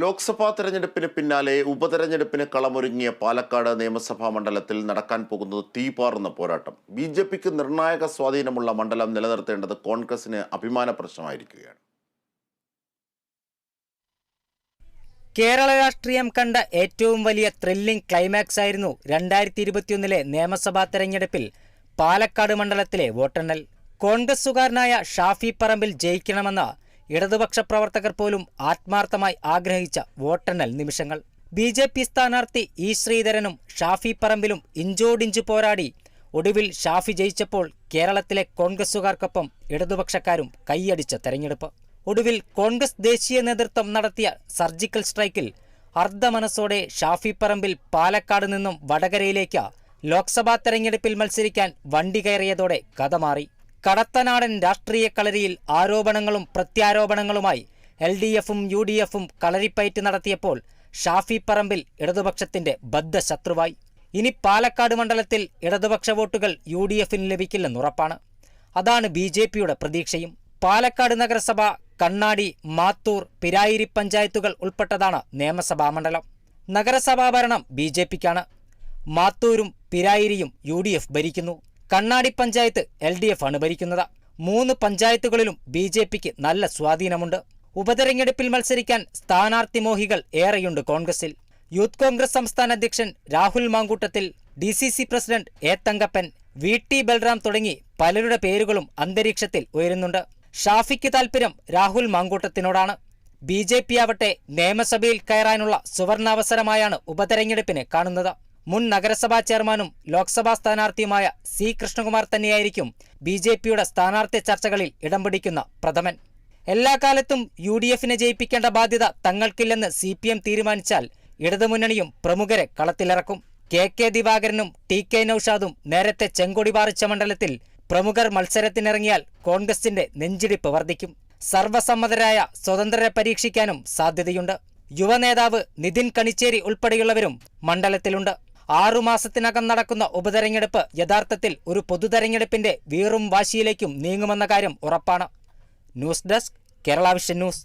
ലോക്സഭാ തെരഞ്ഞെടുപ്പിന് പിന്നാലെ ഉപതെരഞ്ഞെടുപ്പിന് കളമൊരുങ്ങിയ പാലക്കാട് നിയമസഭാ മണ്ഡലത്തിൽ നടക്കാൻ പോകുന്നത് തീപാറുന്ന പോരാട്ടം. ബി ജെ പിക്ക് നിർണായക സ്വാധീനമുള്ള മണ്ഡലം നിലനിർത്തേണ്ടത് കോൺഗ്രസിന് അഭിമാന പ്രശ്നമായിരിക്കുകയാണ്. കേരള രാഷ്ട്രീയം കണ്ട ഏറ്റവും വലിയ ത്രില്ലിംഗ് ക്ലൈമാക്സ് ആയിരുന്നു രണ്ടായിരത്തി ഇരുപത്തിയൊന്നിലെ നിയമസഭാ തെരഞ്ഞെടുപ്പിൽ പാലക്കാട് മണ്ഡലത്തിലെ വോട്ടെണ്ണൽ. കോൺഗ്രസുകാരനായ ഷാഫി പറമ്പിൽ ജയിക്കണമെന്ന ഇടതുപക്ഷ പ്രവർത്തകർ പോലും ആത്മാർത്ഥമായി ആഗ്രഹിച്ച വോട്ടെണ്ണൽ നിമിഷങ്ങൾ. ബി ജെ പി സ്ഥാനാർത്ഥി ഇ ശ്രീധരനും ഷാഫി പറമ്പിലും ഇഞ്ചോടിഞ്ച് പോരാടി. ഒടുവിൽ ഷാഫി ജയിച്ചപ്പോൾ കേരളത്തിലെ കോൺഗ്രസുകാർക്കൊപ്പം ഇടതുപക്ഷക്കാരും കൈയടിച്ച തെരഞ്ഞെടുപ്പ്. ഒടുവിൽ കോൺഗ്രസ് ദേശീയ നേതൃത്വം നടത്തിയ സർജിക്കൽ സ്ട്രൈക്കിൽ അർദ്ധമനസ്സോടെ ഷാഫി പറമ്പിൽ പാലക്കാട് നിന്നും വടകരയിലേക്ക് ലോക്സഭാ തെരഞ്ഞെടുപ്പിൽ മത്സരിക്കാൻ വണ്ടി കയറിയതോടെ കഥ മാറി കടത്തനാടൻ രാഷ്ട്രീയ കളരിയിൽ ആരോപണങ്ങളും പ്രത്യാരോപണങ്ങളുമായി എൽ ഡി എഫും യു ഡി എഫും കളരിപ്പയറ്റ് നടത്തിയപ്പോൾ ഷാഫി പറമ്പിൽ ഇടതുപക്ഷത്തിന്റെ ബദ്ധ ശത്രുവായി ഇനി പാലക്കാട് മണ്ഡലത്തിൽ ഇടതുപക്ഷ വോട്ടുകൾ യു ഡി എഫിന് ലഭിക്കില്ലെന്നുറപ്പാണ് അതാണ് ബി ജെ പിയുടെ പ്രതീക്ഷയും. പാലക്കാട് നഗരസഭ കണ്ണാടി മാത്തൂർ പിരായിരി പഞ്ചായത്തുകൾ ഉൾപ്പെട്ടതാണ് നിയമസഭാ മണ്ഡലം. നഗരസഭാ ഭരണം ബി ജെ പിക്കാണ് മാത്തൂരും പിരായിരിയും യു ഡി എഫ് ഭരിക്കുന്നു. Kannadi panchayat L D F ആണ് ഭരിക്കുന്നത് മൂന്ന് പഞ്ചായത്തുകളിലും ബി ജെ പിക്ക് നല്ല സ്വാധീനമുണ്ട്. ഉപതെരഞ്ഞെടുപ്പിൽ മത്സരിക്കാൻ സ്ഥാനാർത്ഥി മോഹികൾ ഏറെയുണ്ട് കോൺഗ്രസിൽ. യൂത്ത് കോൺഗ്രസ് സംസ്ഥാന അധ്യക്ഷൻ Rahul Mamkootathil D C C president A Thankappan V T Balram തുടങ്ങി പലരുടെ പേരുകളും അന്തരീക്ഷത്തിൽ ഉയരുന്നുണ്ട്. ഷാഫിക്ക് താൽപര്യം രാഹുൽ മാങ്കൂട്ടത്തിനോടാണ്. ബി ജെ പി ആവട്ടെ നിയമസഭയിൽ കയറാനുള്ള സുവർണാവസരമായാണ് ഉപതെരഞ്ഞെടുപ്പിനെ കാണുന്നത്. മുൻ നഗരസഭാ ചെയർമാനും ലോക്സഭാ സ്ഥാനാർത്ഥിയുമായ സി കൃഷ്ണകുമാർ തന്നെയായിരിക്കും ബി ജെ പിയുടെ സ്ഥാനാർത്ഥി ചർച്ചകളിൽ ഇടം പിടിക്കുന്ന പ്രഥമൻ. എല്ലാ കാലത്തും യു ഡി എഫിനെ ജയിപ്പിക്കേണ്ട ബാധ്യത തങ്ങൾക്കില്ലെന്ന് സി പി എം തീരുമാനിച്ചാൽ ഇടതുമുന്നണിയും പ്രമുഖരെ കളത്തിലിറക്കും. കെ കെ ദിവാകരനും ടി കെ നൌഷാദും നേരത്തെ ചെങ്കൊടി പാറിച്ച മണ്ഡലത്തിൽ പ്രമുഖർ മത്സരത്തിനിറങ്ങിയാൽ കോൺഗ്രസിന്റെ നെഞ്ചിടിപ്പ് വർദ്ധിക്കും. സർവസമ്മതരായ സ്വതന്ത്രരെ പരീക്ഷിക്കാനും സാധ്യതയുണ്ട്. യുവനേതാവ് നിതിൻ കണിച്ചേരി ഉൾപ്പെടെയുള്ളവരും മണ്ഡലത്തിലുണ്ട്. ആറുമാസത്തിനകം നടക്കുന്ന ഉപതെരഞ്ഞെടുപ്പ് യഥാർത്ഥത്തിൽ ഒരു പൊതുതെരഞ്ഞെടുപ്പിന്റെ വീറും വാശിയിലേക്കും നീങ്ങുമെന്ന കാര്യം ഉറപ്പാണ്. News desk Kerala vision news.